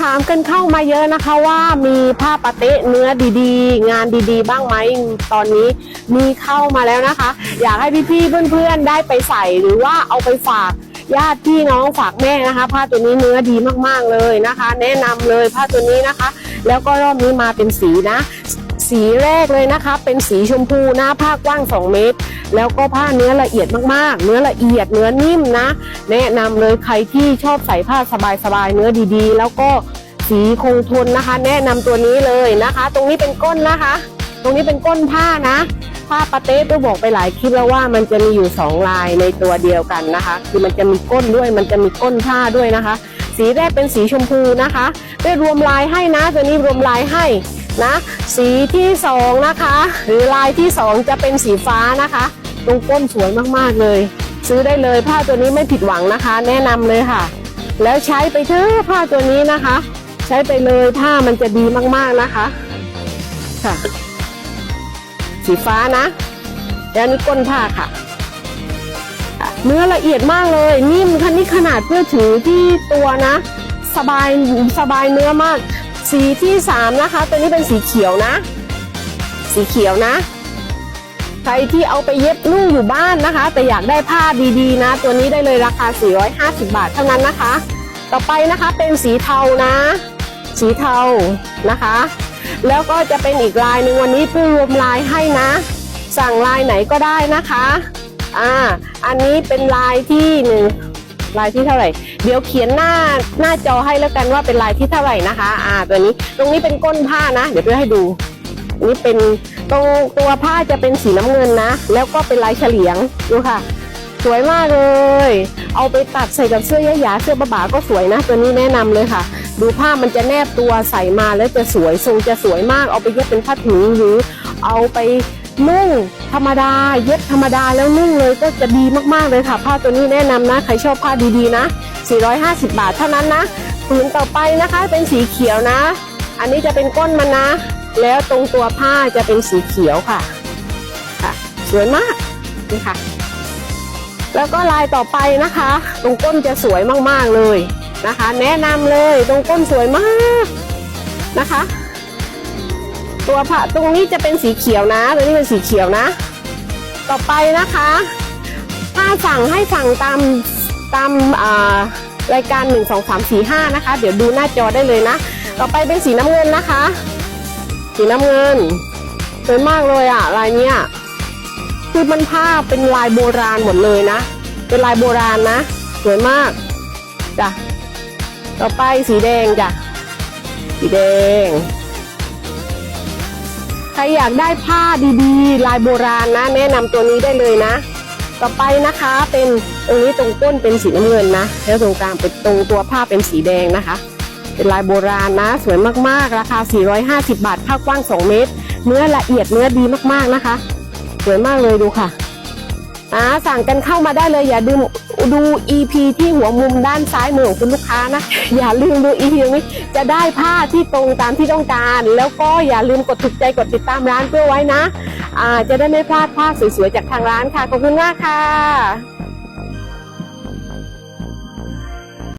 ถามกันเข้ามาเยอะนะคะว่ามีผ้าปะเต๊ะเนื้อดีๆ งานดีๆ บ้างไหมตอนนี้มีเข้ามาแล้วนะคะ อยากให้พี่ๆเพื่อนๆได้ไปใส่หรือว่าเอาไปฝากญาติพี่น้องฝากแม่นะคะ ผ้าตัวนี้เนื้อดีมากๆเลยนะคะ แนะนำเลยผ้าตัวนี้นะคะ แล้วก็รอบนี้มาเป็นสีนะ สีแรกเลยนะคะ เป็นสีชมพูหน้าผ้ากว้าง 2 เมตร แล้วก็ผ้าเนื้อละเอียดมากๆ เนื้อละเอียดเนื้อนิ่มนะ แนะนำเลยใครที่ชอบใส่ผ้าสบายๆเนื้อดีๆ แล้วก็สีคงทนนะคะ แนะนำตัวนี้เลยนะคะ ตรงนี้เป็นก้นนะคะ ตรงนี้เป็นก้นผ้านะ ผ้าปาเต้ตัวบอกไปหลายคลิปแล้วว่ามันจะมีอยู่สองลายในตัวเดียวกันนะคะ คือมันจะมีก้นด้วยมันจะมีก้นผ้าด้วยนะคะ สีแรกเป็นสีชมพูนะคะ ได้รวมลายให้นะตัวนี้รวมลายให้ นะ สีที่สองนะคะ หรือลายที่สองจะเป็นสีฟ้านะคะ ตรงก้นสวยมากๆเลย ซื้อได้เลยผ้าตัวนี้ไม่ผิดหวังนะคะ แนะนำเลยค่ะ แล้วใช้ไปเถอะผ้าตัวนี้นะคะ ใช้ไปเลยผ้ามันจะดีมากๆนะคะ ค่ะ สีฟ้านะ แล้วนี่ก้นผ้าค่ะเนื้อละเอียดมากเลย นิ่มคันนี้ขนาดเพื่อถือที่ตัวนะ สบายสบายเนื้อมาก สีที่สามนะคะ ตัวนี้เป็นสีเขียวนะ สีเขียวนะ ใครที่เอาไปเย็บนุ่งอยู่บ้านนะคะ แต่อยากได้ผ้าดีๆนะ ตัวนี้ได้เลยราคา 450 บาทเท่านั้นนะคะ ต่อไปนะคะเป็นสีเทานะ สีเทานะคะ แล้วก็จะเป็นอีกลายหนึ่งวันนี้เพิ่งรวมลายให้นะ สั่งลายไหนก็ได้นะคะอ่าอันนี้เป็นลายที่หนึ่ง ลายที่เท่าไหร่ เดี๋ยวเขียนหน้าหน้าจอให้แล้วกันว่าเป็นลายที่เท่าไหร่นะคะ อ่า ตัวนี้ตรงนี้เป็นก้นผ้านะ เดี๋ยวไปให้ดูนนี้เป็นตรงตัวผ้าจะเป็นสีน้ำเงินนะ แล้วก็เป็นลายเฉลียงดูค่ะ สวยมากเลย เอาไปตัดใส่กับเสื้อยะหยาเสื้อบะบาก็สวยนะ ตัวนี้แนะนำเลยค่ะ ดูผ้ามันจะแนบตัวใส่มาแล้วจะสวยทรงจะสวยมากเอาไปเย็บเป็นผ้าถุงหรือเอาไป นุ่งธรรมดา เย็บธรรมดาแล้วนุ่งเลยก็จะดีมากๆเลยค่ะ ผ้าตัวนี้แนะนำนะ ใครชอบผ้าดีๆนะ 450 บาทเท่านั้นนะผืนต่อไปนะคะเป็นสีเขียวนะ อันนี้จะเป็นก้นมันนะ แล้วตรงตัวผ้าจะเป็นสีเขียวค่ะค่ะ สวยมากนี่ค่ะ แล้วก็ลายต่อไปนะคะ ตรงก้นจะสวยมากๆเลยนะคะ แนะนำเลยตรงก้นสวยมากนะคะ ตัวผ้าตรงนี้จะเป็นสีเขียวนะ ตัวนี้เป็นสีเขียวนะ ต่อไปนะคะ ถ้าสั่งให้สั่งตามตามอ่ารายการ 1 2 3 4 5 นะคะ เดี๋ยวดูหน้าจอได้เลยนะ ต่อไปเป็นสีน้ำเงินนะคะ สีน้ำเงินสวยมากเลยอะลายเนี้ยคือมันผ้าเป็นลายโบราณหมดเลยนะ เป็นลายโบราณนะสวยมากจ้ะต่อไปสีแดงจ้ะสีแดง ครอยากได้ผ้าดีๆ ลายโบราณนะ แนะนำตัวนี้ได้เลยนะ ต่อไปนะคะเป็นตรงนี้ตรงก้นเป็นสีน้ำเงินนะ แล้วตรงกลางเป็นตรงตัวผ้าเป็นสีแดงนะคะ เป็นลายโบราณนะ สวยมากๆ ราคา 450 บาทผ้ากว้าง 2 เมตร เนื้อละเอียดเนื้อดีมากๆนะคะ สวยมากเลยดูค่ะอ่าสั่งกันเข้ามาได้เลยอย่าลืม ดู EP ที่หัวมุมด้านซ้ายมือของคุณลูกค้านะ อย่าลืมดู EP ตรงนี้จะได้ผ้าที่ตรงตามที่ต้องการ แล้วก็อย่าลืมกดถูกใจกดติดตามร้านเพื่อไว้นะะจะได้ไม่พลาดผ้าสวยๆจากทางร้านค่ะขอบคุณมากค่ะ